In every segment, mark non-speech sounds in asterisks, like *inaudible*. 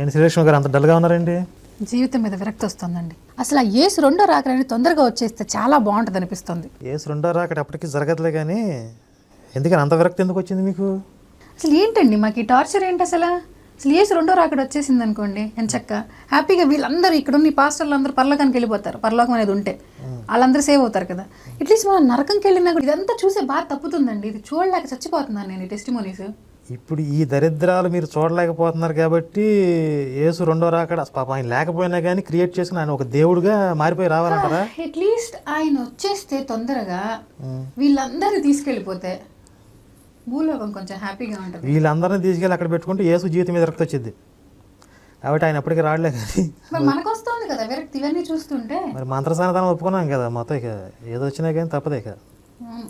ఏంటి శ్రీలక్ష్మి గారు అంత డల్గా ఉన్నారండి? జీవితం మీద విరక్తి వస్తుందండి. అసలు ఆ ఏసు రెండో రాకరని తొందరగా వచ్చేస్తే చాలా బాగుంటుంది అనిపిస్తుంది. ఏసు రెండో రాకడ అప్పటికి జరగదులే కానీ ఎందుకని అంత విరక్తి ఎందుకు వచ్చింది మీకు? అసలు ఏంటండి మాకు ఈ టార్చర్ ఏంటి అసలు? అసలు ఏసు రెండో రాకడ వచ్చేసింది అనుకోండి ఎంచక్క హ్యాపీగా వీళ్ళందరూ ఇక్కడ ఉన్న పాస్టర్లు అందరూ పరలోకానికి వెళ్ళిపోతారు పరలోకం అనేది ఉంటే. వాళ్ళందరూ సేవ్ అవుతారు కదా. అట్లీస్ట్ మనం నరకంకి వెళ్ళినా కూడా ఇదంతా చూసే బాగా తప్పుతుందండి. ఇది చూడలేక చచ్చిపోతున్నాను నేను ఈ టెస్టిమోనీస్ ఇప్పుడు ఈ దరిద్రాలు మీరు చూడలేకపోతున్నారు కాబట్టి యేసు రెండో రాకడ పాప ఆయన లేకపోయినా కానీ క్రియేట్ చేసుకుని ఆయన ఒక దేవుడుగా మారిపోయి రావాలంటారా? అట్లీస్ట్ ఆయన వచ్చేస్తే తొందరగా వీళ్ళందరినీ తీసుకెళ్ళిపోతే భూలోకం కొంచెం హ్యాపీగా ఉంటుంది. వీళ్ళందరినీ తీసుకెళ్ళి అక్కడ పెట్టుకుంటే యేసు జీవితం మీద రక్తి వచ్చింది కాబట్టి ఆయన అప్పటికి రాడలే కానీ మరి మనకు వస్తుంది కదా విరక్తి ఇవన్నీ చూస్తుంటే. మరి మంత్రసానదానం ఒప్పుకున్నాం కదా మొత్తం ఇక ఏదో వచ్చినా కానీ తప్పదే ఇక. ఉమ్,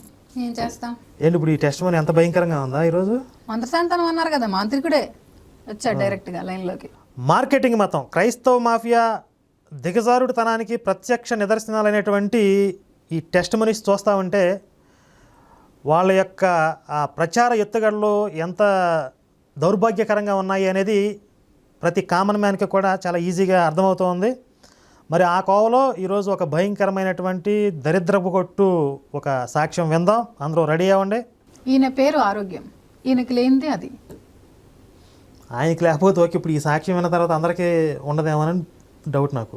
ఏం చేస్తాం. ఏంటి ఇప్పుడు ఈ టెస్ట్ మనీ ఎంత భయంకరంగా ఉందా ఈరోజు? మంత్రశాంతనం అన్నారు కదా మాంత్రికుడే వచ్చాడు డైరెక్ట్గా లైన్లోకి. మార్కెటింగ్ మతం క్రైస్తవ మాఫియా దిగజారుడుతనానికి ప్రత్యక్ష నిదర్శనాలు అనేటువంటి ఈ టెస్ట్ మనీస్ చూస్తూ ఉంటే వాళ్ళ యొక్క ఆ ప్రచార ఎత్తుగడలు ఎంత దౌర్భాగ్యకరంగా ఉన్నాయి అనేది ప్రతి కామన్ మ్యాన్కి కూడా చాలా ఈజీగా అర్థమవుతోంది. మరి ఆ కోవలో ఈరోజు ఒక భయంకరమైనటువంటి దరిద్రపు కొట్టు ఒక సాక్ష్యం విందాం. అందరూ రెడీ అవ్వండి. ఈయన పేరు ఆరోగ్యం. ఈయనకి లేనిదే అది. ఆయనకి లేకపోతే ఓకే ఇప్పుడు ఈ సాక్ష్యం విన్న తర్వాత అందరికీ ఉండదేమోనని డౌట్ నాకు.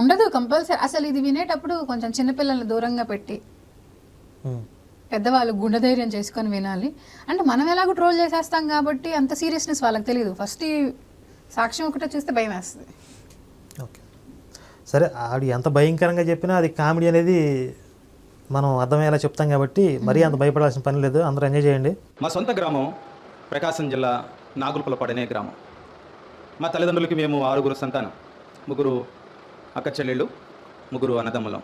ఉండదు కంపల్సరీ అసలు ఇది వినేటప్పుడు కొంచెం చిన్నపిల్లల్ని దూరంగా పెట్టి. పెద్దవాళ్ళు గుండె ధైర్యం చేసుకొని వినాలి. అంటే మనం ఎలాగో ట్రోల్ చేసేస్తాం కాబట్టి అంత సీరియస్నెస్ వాళ్ళకి తెలియదు ఫస్ట్ ఈ సాక్ష్యం ఒకటే చూస్తే భయం వేస్తుంది సరే ఆవిడ ఎంత భయంకరంగా చెప్పినా అది కామెడీ అనేది మనం అర్థమయ్యేలా చెప్తాం కాబట్టి మరీ అంత భయపడాల్సిన పని లేదు. అందరూ ఎంజాయ్ చేయండి. మా సొంత గ్రామం ప్రకాశం జిల్లా నాగులపలపడనే గ్రామం. మా తల్లిదండ్రులకి మేము ఆరుగురు సంతానం. ముగ్గురు అక్క చెల్లెళ్ళు ముగ్గురు అన్నదమ్ములం.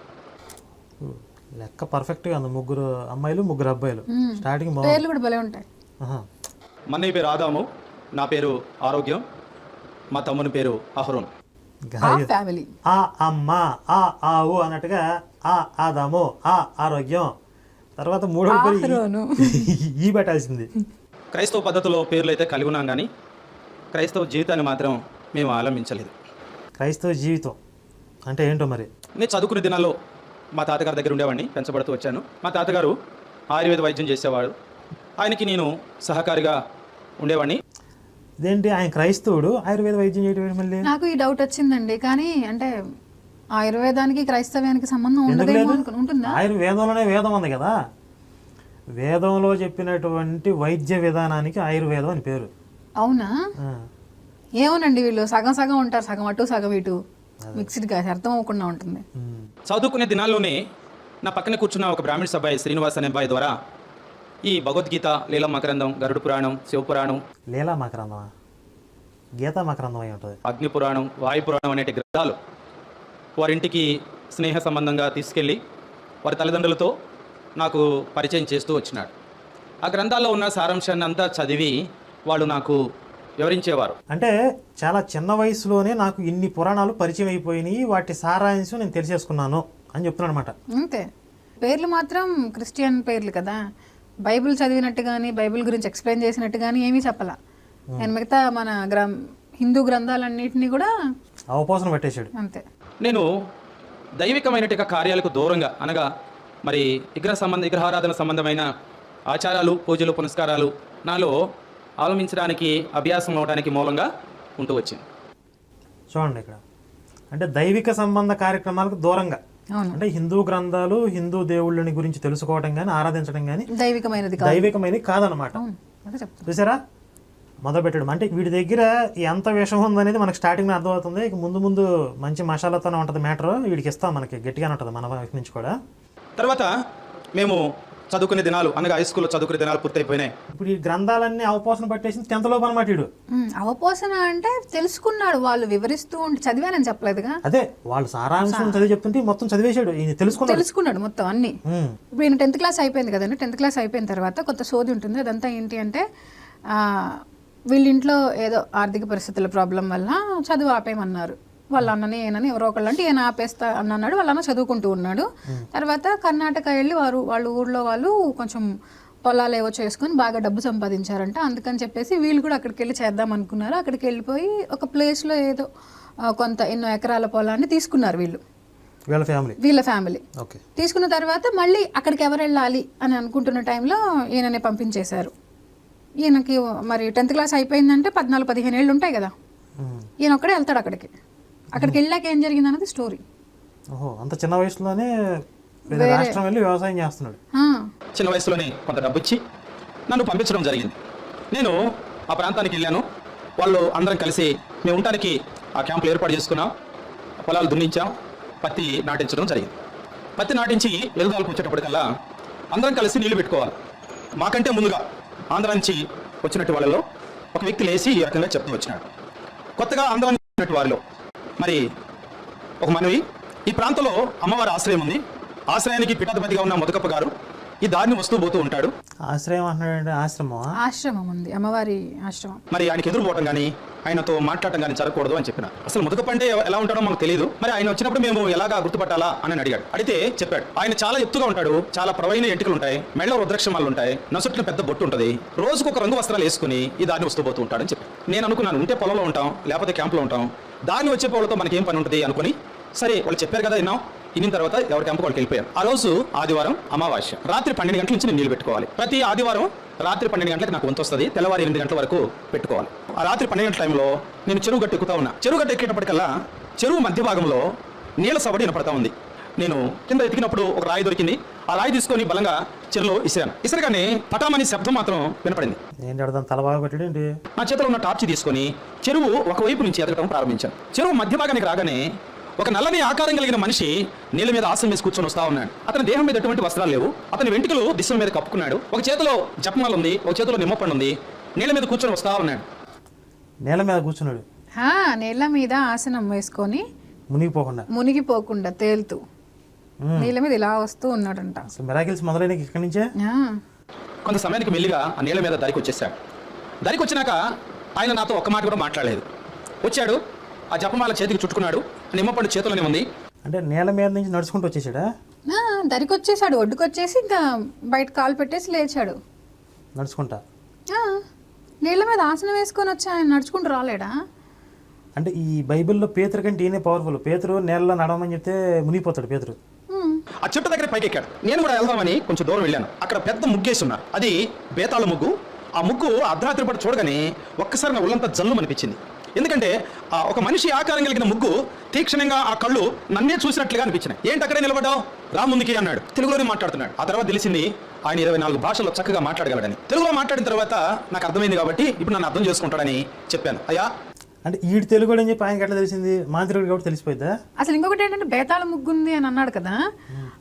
లెక్క పర్ఫెక్ట్గా ఉంది. ముగ్గురు అమ్మాయిలు ముగ్గురు అబ్బాయిలు. స్టార్టింగ్ పేర్లు కూడా భలే ఉంటాయి. ఆహా. మన్నయ్య పేరు ఆదాము నా పేరు ఆరోగ్యం మా తమ్ముని పేరు అహరోన్. ఫ్యామిలీ. ఆ అమ్మ ఆ ఆవు అన్నట్టుగా ఆ ఆదాము ఆ ఆరోగ్యం. తర్వాత మూడో పేరు ఆహరోను. ఈ- ఈ పెట్టాల్సింది. క్రైస్తవ పద్ధతిలో పేర్లు అయితే కలిగి ఉన్నాం కానీ క్రైస్తవ జీవితాన్ని మాత్రం మేము ఆలంబించలేదు. క్రైస్తవ జీవితం అంటే ఏంటో మరి? నేను చదువుకునే దినాల్లో మా తాతగారి దగ్గర ఉండేవాడిని పెంచబడుతూ వచ్చాను. మా తాతగారు ఆయుర్వేద వైద్యం చేసేవాడు. ఆయనకి నేను సహకారిగా ఉండేవాడిని. ఇదేంటి? ఆయన క్రైస్తవుడు? ఆయుర్వేద వైద్యం చేయడం మళ్ళీ? నాకు ఈ డౌట్ వచ్చిందండి. కానీ అంటే ఆయుర్వేదానికి క్రైస్తవ్యానికి సంబంధం ఉండదేమో అనుకుని ఉంటుందా? ఆయుర్వేదంలోనే వేదం ఉంది కదా. వేదంలో చెప్పినటువంటి వైద్య విధానానికి ఆయుర్వేదం అని పేరు. అవునా? ఆ. ఏమోనండి వీళ్ళు. సగం సగం ఉంటారు. సగం అటు సగం ఇటు. మిక్స్డ్గా అర్థం అవ్వకుండా ఉంటుంది. ఉమ్. చదువుకునే దినాల్లోనే నా పక్కన కూర్చున్న ఒక బ్రాహ్మణ సభ్బాయి శ్రీనివాస్ అనే అబ్బాయి ద్వారా ఈ భగవద్గీత లీల మకరందం గరుడు పురాణం శివపురాణం లీలా మకరందమా గీతా మకరందం అయి ఉంటుంది. అగ్ని పురాణం వాయు పురాణం అనేటి గ్రంథాలు వారింటికి స్నేహ సంబంధంగా తీసుకెళ్ళి వారి తల్లిదండ్రులతో నాకు పరిచయం చేస్తూ వచ్చినాడు. ఆ గ్రంథాల్లో ఉన్న సారాంశాన్ని అంతా చదివి వాళ్ళు నాకు వివరించేవారు. అంటే చాలా చిన్న వయసులోనే నాకు ఇన్ని పురాణాలు పరిచయం అయిపోయినాయి వాటి సారాంశం నేను తెలిసేసుకున్నాను అని చెప్తున్నాను అనమాట అంతే. పేర్లు మాత్రం క్రిస్టియన్ పేర్లు కదా. బైబిల్ చదివినట్టు కానీ బైబిల్ గురించి ఎక్స్ప్లెయిన్ చేసినట్టు కానీ ఏమీ చెప్పలా. నేను మిగతా మన గ్రం హిందూ గ్రంథాలన్నింటినీ కూడా అవపోసన పెట్టేశాడు. అంతే. నేను దైవికమైనటువంటి కార్యాలకు దూరంగా అనగా మరి విగ్రహ సంబంధ విగ్రహారాధన సంబంధమైన ఆచారాలు పూజలు పునస్కారాలు నాలో అవలంబించడానికి అభ్యాసం అవడానికి మూలంగా ఉంటూ వచ్చింది చూడండి ఇక్కడ. అంటే దైవిక సంబంధ కార్యక్రమాలకు దూరంగా. అంటే హిందూ గ్రంథాలు హిందూ దేవుళ్ళని గురించి తెలుసుకోవడం కానీ ఆరాధించడం కానీ దైవికమైనది కాదు. దైవికమైనది కాదనమాట చూసారా? మొదలు పెట్టడం అంటే వీడి దగ్గర ఎంత విషం ఉందనేది మనకు స్టార్టింగ్ అర్థమవుతుంది. ఇక ముందు ముందు మంచి మసాలాతోనే ఉంటుంది మ్యాటర్. వీడికి ఇస్తాం మనకి. గట్టిగానే ఉంటుంది మన వైపు నుంచి కూడా. తర్వాత మేము చదువుకునే దినాలు అనగా హై స్కూల్లో చదువుకునే దినాలు పూర్తయిపోయినాయి. ఇప్పుడు ఈ గ్రంథాలన్నీ అవపోసన పట్టేసి టెన్త్ లోపు అనమాట వీడు అవపోసన అంటే తెలుసుకున్నాడు వాళ్ళు వివరిస్తూ ఉండి చదివానని చెప్పలేదుగా? అదే వాళ్ళు సారాంశం చదివి చెప్తుంటే మొత్తం చదివేశాడు ఈయన తెలుసుకున్నాడు. తెలుసుకున్నాడు మొత్తం అన్ని. ఇప్పుడు ఈయన టెన్త్ క్లాస్ అయిపోయింది కదండి టెన్త్ క్లాస్ అయిపోయిన తర్వాత కొంత సోది ఉంటుంది అదంతా ఏంటి అంటే ఆ, వీళ్ళ ఇంట్లో ఏదో ఆర్థిక పరిస్థితుల ప్రాబ్లం వల్ల చదువు ఆపేయమన్నారు. వాళ్ళ అన్నని ఏనని ఎవరో ఒకళ్ళు అంటే ఈయన ఆపేస్తా అని అన్నాడు వాళ్ళ అన్న చదువుకుంటూ ఉన్నాడు. తర్వాత కర్ణాటక వెళ్ళి వారు వాళ్ళ ఊర్లో వాళ్ళు కొంచెం పొలాలు ఏవో చేసుకొని బాగా డబ్బు సంపాదించారంట. అందుకని చెప్పేసి వీళ్ళు కూడా అక్కడికి వెళ్ళి చేద్దాం అనుకున్నారు. అక్కడికి వెళ్ళిపోయి ఒక ప్లేస్లో ఏదో కొంత ఎన్నో ఎకరాల పొలాన్ని తీసుకున్నారు వీళ్ళు. వీళ్ళ ఫ్యామిలీ? వీళ్ళ ఫ్యామిలీ. ఓకే. తీసుకున్న తర్వాత మళ్ళీ అక్కడికి ఎవరు వెళ్ళాలి అని అనుకుంటున్న టైంలో ఈయనని పంపించేశారు. ఈయనకి మరి టెన్త్ క్లాస్ అయిపోయిందంటే పద్నాలుగు పదిహేను ఏళ్ళు ఉంటాయి కదా. ఈయన ఒక్కడే వెళ్తాడు అక్కడికి. అక్కడికి వెళ్ళాక ఏం జరిగింది అన్నది స్టోరీ ఓహో అంత చిన్న వయసులోనే వేరే రాష్ట్రం వెళ్ళి వ్యవసాయం చేస్తున్నాడు. చిన్న వయసులోనే కొంత డబ్బు ఇచ్చి నన్ను పంపించడం జరిగింది. నేను ఆ ప్రాంతానికి వెళ్ళాను. వాళ్ళు అందరం కలిసి మేము ఉండటానికి ఆ క్యాంపులు ఏర్పాటు చేసుకున్నాం. పొలాలు దున్నించాం. పత్తి నాటించడం జరిగింది. పత్తి నాటించి ఎదుగుదలకు వచ్చేటప్పటికల్లా అందరం కలిసి నీళ్ళు పెట్టుకోవాలి. మాకంటే ముందుగా ఆంధ్ర నుంచి వచ్చినట్టు వాళ్ళలో ఒక వ్యక్తి లేచి ఈ రకంగా చెప్తూ వచ్చినాడు. కొత్తగా ఆంధ్ర నుంచి వచ్చినట్టు వారిలో మరి ఒక మనవి ఈ ప్రాంతంలో అమ్మవారి ఆశ్రయం ఉంది. ఆశ్రయానికి పీఠాధిపతిగా ఉన్న మొదకప్ప గారు ఈ దారిని వస్తూ పోతూ ఉంటాడు. ఆశ్రయం ఆశ్రమమా? ఆశ్రమం ఉంది అమ్మవారి ఆశ్రమం. మరి ఆయనకి ఎదురుపోవటం కానీ ఆయనతో మాట్లాడటం కానీ జరగకూడదు అని చెప్పిన. అసలు ముదకప్ప అంటే ఎలా ఉంటాడో మాకు తెలియదు మరి ఆయన వచ్చినప్పుడు మేము ఎలాగా గుర్తుపట్టాలా అని అడిగాడు. అడిగితే చెప్పాడు ఆయన చాలా ఎత్తుగా ఉంటాడు చాలా ప్రవైన ఎంటికలు ఉంటాయి మెళ్ళ రుద్రాక్షమాలు ఉంటాయి నసుట్ల పెద్ద బొట్టు ఉంటుంది రోజుకు ఒక రంగు వస్త్రాలు వేసుకుని ఈ దారిని వస్తూ పోతూ ఉంటాడని చెప్పి నేను అనుకున్నాను ఉంటే పొలంలో ఉంటాం లేకపోతే క్యాంపులో ఉంటాం దాన్ని వచ్చే వాళ్ళతో మనకి ఏం పని ఉంటుంది అనుకుని సరే వాళ్ళు చెప్పారు కదా విన్నాం ఇన్న తర్వాత ఎవరి క్యాంపు వాళ్ళకి వెళ్ళిపోయారు. ఆ రోజు ఆదివారం అమావాస్య. రాత్రి పన్నెండు గంటల నుంచి నేను నీళ్ళు పెట్టుకోవాలి. ప్రతి ఆదివారం రాత్రి పన్నెండు గంటలకు నాకు వంత వస్తుంది. తెల్లవారు ఎనిమిది గంటల వరకు పెట్టుకోవాలి. ఆ రాత్రి పన్నెండు గంటల టైంలో నేను చెరువు గట్టు ఎక్కుతా ఉన్నా. చెరువు గట్టు ఎక్కేటప్పటికల్లా చెరువు మధ్య భాగంలో నీళ్ళ సవడి వినపడతా ఉంది. నేను కింద ఎతికినప్పుడు ఒక రాయి దొరికింది. ఆ రాయి తీసుకొని బలంగా చెరువులో ఇసిరాను. ఇసరగానే పటామని శబ్దం మాత్రం వినపడింది. అర్థం ఏంటి నా చేతిలో ఉన్న టార్చ్ తీసుకొని చెరువు ఒకవైపు నుంచి ఎదగడం ప్రారంభించాను. చెరువు మధ్య భాగానికి రాగానే ఒక నల్లని ఆకారం కలిగిన మనిషి నీళ్ళ మీద ఆసనం మీద కూర్చొని వస్తా ఉన్నాడు. అతని దేహం మీద ఎటువంటి వస్త్రాలు లేవు. అతని వెంట్రుకలు దిశ మీద కప్పుకున్నాడు. ఒక చేతిలో జపమాల ఉంది ఒక చేతిలో నిమ్మపండు ఉంది. నీళ్ళ మీద కూర్చొని వస్తా ఉన్నాడు. నేల మీద కూర్చున్నాడు. హా, నీళ్ళ మీద ఆసనం వేసుకొని మునిగిపోకుండా. మునిగిపోకుండా తేలుతూ. నీళ్ళ మీద ఇలా వస్తూ ఉన్నాడంట. అసలు మిరాకిల్స్ మొదలైన ఇక్కడి నుంచే? ఆ, కొంత సమయానికి మెల్లిగా ఆ నీళ్ళ మీద దరికి వచ్చేసాడు దరికి వచ్చినాక ఆయన నాతో ఒక్క మాట కూడా మాట్లాడలేదు. వచ్చాడు ఆ జపమాల చేతికి చుట్టుకున్నాడు నిమ్మపండు చేతిలోనే ఉంది. అంటే నేల మీద నుంచి నడుచుకుంటూ వచ్చేసాడా? ఆ, దరికి వచ్చేసాడు ఒడ్డుకొచ్చేసి ఇంకా బయట కాలు పెట్టేసి లేచాడు. నడుచుకుంటా? ఆ, నీళ్ళ మీద ఆసనం వేసుకొని వచ్చి ఆయన నడుచుకుంటూ రాలేడా? అంటే ఈ బైబిల్లో పేతురు కంటే ఈయనే పవర్ఫుల్ పేతురు నేలలో నడవమని చెప్తే మునిగిపోతాడు పేతురు. ఆ చెట్టు దగ్గర పైకి ఎక్కాడు నేను కూడా వెళ్దామని కొంచెం దూరం వెళ్ళాను. అక్కడ పెద్ద ముగ్గేసి ఉన్నారు. అది బేతాళ ముగ్గు. ఆ ముగ్గు అర్ధరాత్రి పాటు చూడగానే ఒక్కసారి నా ఒళ్ళంతా జల్లు అనిపించింది ఎందుకంటే ఆ ఒక మనిషి ఆకారం కలిగిన ముగ్గు తీక్షణంగా ఆ కళ్ళు నన్నే చూసినట్లుగా అనిపించినాయి. ఏంటి అక్కడే నిలబడ్డావు? రా ముందుకి అన్నాడు. తెలుగులోనే మాట్లాడుతున్నాడు. ఆ తర్వాత తెలిసింది ఆయన ఇరవై నాలుగు భాషల్లో చక్కగా మాట్లాడగలడని. తెలుగులో మాట్లాడిన తర్వాత నాకు అర్థమైంది కాబట్టి ఇప్పుడు నన్ను అర్థం చేసుకుంటాడని చెప్పాను. అయ్యా అంటే ఈడు తెలుగు అని చెప్పి ఆయనకి ఎట్లా తెలిసింది? మాంత్రికుడు కాబట్టి తెలిసిపోయిద్దా? అసలు ఇంకొకటి ఏంటంటే బేతాళ ముగ్గు ఉంది అని అన్నాడు కదా.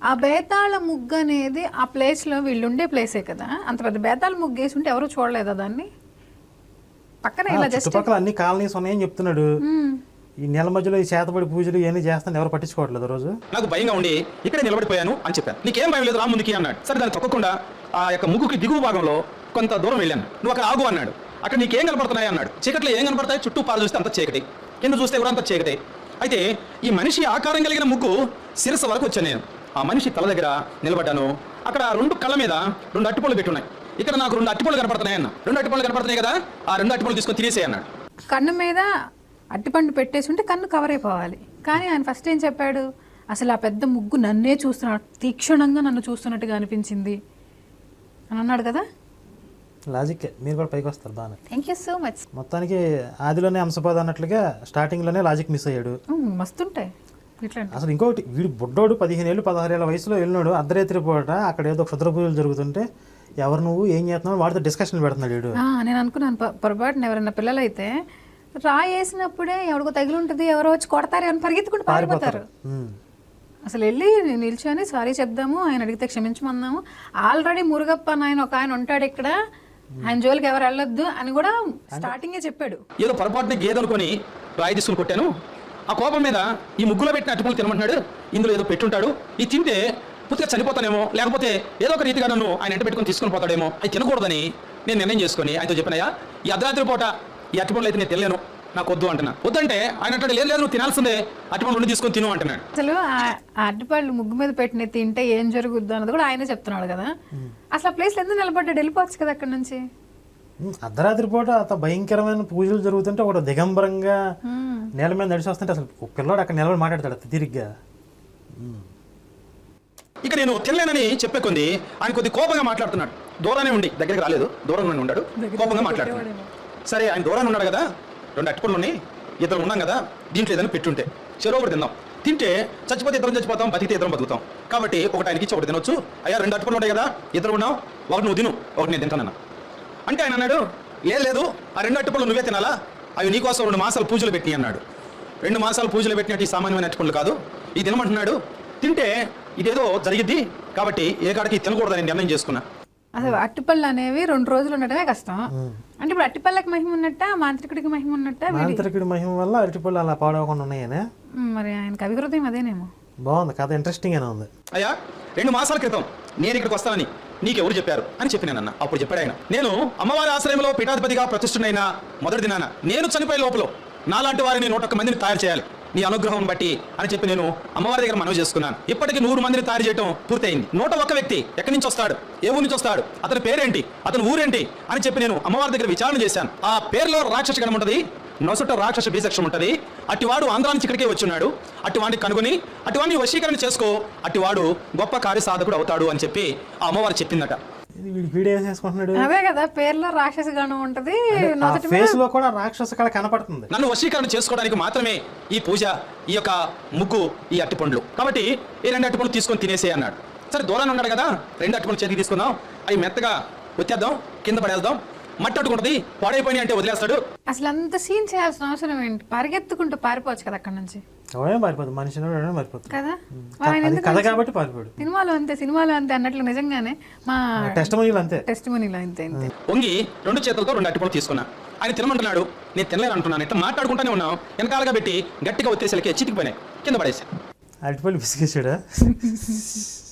ఆ బేతాళ ముగ్గు అనేది ఆ ప్లేస్లో వీళ్ళు ఉండే ప్లేసే కదా. అంత పెద్ద బేతాళ ముగ్గు వేసి ఉంటే ఎవరు చూడలేదా దాన్ని? పక్కన ఇలా జస్ట్ అన్ని కాలనీస్ ఉన్నాయని చెప్తున్నాడు. ఈ నెల మధ్యలో ఈ చేతబడి పూజలు ఇవన్నీ చేస్తాను ఎవరు పట్టించుకోవట్లేదు రోజు? నాకు భయంగా ఉండి ఇక్కడే నిలబడిపోయాను అని చెప్పాను. నీకేం భయం లేదు రా ముందుకి అన్నాడు. సరే దాన్ని తొక్కకుండా ఆ యొక్క ముగ్గుకి దిగువ భాగంలో కొంత దూరం వెళ్ళాను. నువ్వు అక్కడ ఆగు అన్నాడు. అక్కడ నీకేం కనపడుతున్నాయి అన్నాడు. చీకట్లో ఏం కనపడతాయి? చుట్టూ పాలు చూస్తే అంత చీకటి. కింద చూస్తే కూడా అంత చీకటి. అయితే ఈ మనిషి ఆకారం కలిగిన ముగ్గు శిరస్సు వరకు వచ్చాను నేను. ఆ మనిషి తల దగ్గర నిలబడ్డాను. అక్కడ రెండు కళ్ళ మీద రెండు అట్టిపళ్ళు పెట్టున్నాయి. ఇక్కడ నాకు రెండు అట్టిపళ్ళు కనపడుతున్నాయి అన్న. రెండు అట్టిపళ్ళు కనపడుతున్నాయి కదా? ఆ రెండు అట్టిపళ్ళు తీసుకొని తినేసేయి అన్నాడు. కన్ను మీద అట్టిపండు పెట్టేసి ఉంటే కన్ను కవర్ అయిపోవాలి. కానీ ఆయన ఫస్ట్ ఏం చెప్పాడు? అసలు ఆ పెద్ద ముగ్గు నన్నే చూస్తున్నాడు తీక్షణంగా నన్ను చూస్తున్నట్టుగా అనిపించింది. అని అన్నాడు కదా? లాజిక్ మీరు కూడా పైకి వస్తారు బాగా థ్యాంక్ యూ సో మచ్ మొత్తానికి ఆదిలోనే అంశపాద అన్నట్లుగా స్టార్టింగ్లోనే లాజిక్ మిస్ అయ్యాడు. మస్తుంటాయి. అసలు ఇంకొకటి వీడు బుడ్డోడు పదిహేను ఏళ్ళు పదహారు ఏళ్ళ వయసులో వెళ్ళినాడు. అర్ధరాత్రి పూట అక్కడ ఏదో క్షుద్ర పూజలు జరుగుతుంటే ఎవరు నువ్వు ఏం చేస్తున్నావు వాడితో డిస్కషన్ పెడుతున్నాడు వీడు. నేను అనుకున్నాను పొరపాటున ఎవరైనా పిల్లలు అయితే రాయి వేసినప్పుడే ఎవరికో తగిలి ఉంటుంది ఎవరో వచ్చి కొడతారు అని పరిగెత్తుకుంటూ పారిపోతారు. అసలు వెళ్ళి నిల్చొని సారీ చెప్దాము ఆయన అడిగితే క్షమించమన్నాము. ఆల్రెడీ మురుగప్ప అని ఆయన ఒక ఆయన ఉంటాడు ఇక్కడ. ఆయన జోలికి ఎవరు వెళ్ళొద్దు అని కూడా స్టార్టింగే చెప్పాడు. ఏదో పొరపాటున గేదె అనుకొని రాయి తీసుకుని కొట్టాను. ఆ కోపం మీద ఈ ముగ్గులో పెట్టిన అటుకులు తినమంటున్నాడు. ఇందులో ఏదో పెట్టుంటాడు. ఇది తింటే పూర్తిగా చనిపోతానేమో లేకపోతే ఏదో ఒక రీతిగా నన్ను ఆయన ఎంట పెట్టుకొని తీసుకొని పోతాడేమో అది తినకూడదని నేను నిర్ణయం చేసుకొని ఆయనతో చెప్పినయ్యా. ఈ అర్ధరాత్రి పూట ఈ అట్టుపండ్లు అయితే నేను తినలేను. నాకు వద్దు అంటున్నాను వద్దంటే ఆయన అంటాడు లేదు లేదు నువ్వు తినాల్సిందే. అటువంటి రెండు తీసుకొని తిను అంటున్నాడు. అసలు అరటిపళ్ళు ముగ్గు మీద పెట్టిన తింటే ఏం జరుగుద్దు అన్నది కూడా ఆయనే చెప్తున్నాడు కదా. అసలు ఆ ప్లేస్లో ఎందుకు నిలబడ్డాడు? వెళ్ళిపోవచ్చు కదా అక్కడ నుంచి. అర్ధరాత్రి పూట అంత భయంకరమైన పూజలు జరుగుతుంటే ఒకడు దిగంబరంగా నేల మీద నడిచి వస్తుంటే అసలు పిల్లోడు అక్కడ నిలబడి మాట్లాడతాడు తిరిగ్గా. ఇక నేను తినలేనని చెప్పే కొంది ఆయన కొద్ది కోపంగా మాట్లాడుతున్నాడు. దూరానే ఉండి. దగ్గరికి రాలేదు. దూరంగానే ఉన్నాడు కోపంగా మాట్లాడుతున్నాడు. సరే ఆయన దూరాన్ని ఉన్నాడు కదా. రెండు అట్టుపళ్ళు ఉన్నాయి ఇద్దరు ఉన్నాం కదా దీంట్లో ఏదైనా పెట్టుంటే. చెరువు ఒకటి తిందాం. తింటే చచ్చిపోతే ఇద్దరం చచ్చిపోతాం బతికితే ఇద్దరం బతుకుతాం. కాబట్టి ఒకటి ఆయనకి ఇచ్చి ఒకటి తినొచ్చు. అయ్యా రెండు అట్టుపళ్ళు ఉన్నాయి కదా ఇద్దరు ఉన్నాం ఒకటి నువ్వు తిను ఒకటి నేను తింటానన్నా. అంటే ఆయన అన్నాడు లేదు లేదు ఆ రెండు అట్టుపళ్ళు నువ్వే తినాలా? అవి నీకోసం రెండు మాసాలు పూజలు పెట్టి అన్నాడు. రెండు మాసాలు పూజలు పెట్టినట్టు ఈ సామాన్యమైన అట్టుపళ్ళు కాదు. ఇది తినమంటున్నాడు. తింటే ఇదేదో జరిగిద్ది కాబట్టి ఏ కాడికి తినకూడదని నిర్ణయం చేసుకున్నా. అసలు అట్టిపళ్ళు అనేవి రెండు రోజులు ఉండటమే కష్టం. అంటే ఇప్పుడు అట్టిపళ్ళకి మహిమ ఉన్నట్ట మాంత్రికుడికి మహిమ ఉన్నట్ట వీడి- మాంత్రికుడి మహిమ వల్ల అరటిపళ్ళు అలా పాడవకుండా ఉన్నాయనే? మరి ఆయనకి అభివృద్ధి అదేనేమో. బాగుంది కథ ఇంట్రెస్టింగ్గానే ఉంది. అయ్యా రెండు మాసాల క్రితం నేను ఇక్కడికి వస్తానని నీకెవరు చెప్పారు అని చెప్పినానన్న అప్పుడు చెప్పాడు ఆయన. నేను అమ్మవారి ఆశ్రయంలో పీఠాధిపతిగా ప్రతిష్ఠుడైన మొదటి దినాన నేను చనిపోయే లోపల నాలాంటి వారిని నూట ఒక్క మందిని తయారు చేయాలి. నీ అనుగ్రహం బట్టి అని చెప్పి నేను అమ్మవారి దగ్గర మనవి చేసుకున్నాను. ఇప్పటికి నూరు మందిని తయారు చేయడం పూర్తయింది. నూట ఒక్క వ్యక్తి ఎక్కడి నుంచి వస్తాడు? ఏ ఊరి నుంచి వస్తాడు? అతని పేరేంటి? అతని ఊరేంటి? అని చెప్పి నేను అమ్మవారి దగ్గర విచారణ చేశాను. ఆ పేరులో రాక్షస గణం ఉంటది నొసట రాక్షస బీజక్షం ఉంటది. అటువాడు ఆంధ్రా నుంచి ఇక్కడికే వచ్చున్నాడు. అటువాడిని కనుగొని అటువాడిని వశీకరణ చేసుకో అటువాడు గొప్ప కార్యసాధకుడు అవుతాడు అని చెప్పి ఆ అమ్మవారు చెప్పిందట. వీడి వీడియో ఏం చేసుకుంటున్నాడు? అదే కదా పేర్లో రాక్షస గణం ఉంటది ఫేస్లో కూడా రాక్షస కళ కనపడుతుంది. నన్ను వశీకరణ చేసుకోవడానికి మాత్రమే ఈ పూజ ఈ యొక్క ముగ్గు ఈ అట్టిపండ్లు. కాబట్టి ఈ రెండు అట్టిపండ్లు తీసుకొని తినేసే అన్నాడు. సరే దూరాన్ని ఉన్నాడు కదా రెండు అట్టిపండ్లు చేతికి తీసుకుందాం. అవి మెత్తగా వచ్చేద్దాం కింద పడేద్దాం. మట్టి అట్టుకుంటుంది పాడైపోయి అంటే వదిలేస్తాడు. అసలు అంత సీన్ చేయాల్సిన అవసరం ఏంటి? పరిగెత్తుకుంటూ పారిపోవచ్చు కదా అక్కడ నుంచి. ఎవడేం పారిపోతుంది మనిషి పారిపోతుంది. కదా? అది కథ కాబట్టి సినిమాలో అంతే సినిమాలో అంతే అన్నట్లు నిజంగానే మా టెస్ట్ మనీలు అంతే. టెస్ట్ మనీలో అంతే. అంతే వంగి రెండు చేతులతో రెండు అట్టిపండ్లు తీసుకున్నా. ఆయన తినమంటున్నాడు నేను తినలేను అంటున్నాను ఇట్లా మాట్లాడుకుంటూనే ఉన్నాం వెనకాలగా పెట్టి గట్టిగా ఒత్తేసరికి చితికిపోయినాయి. కింద పడేసి. అరటిపళ్ళు బిసికేసాడా *laughs*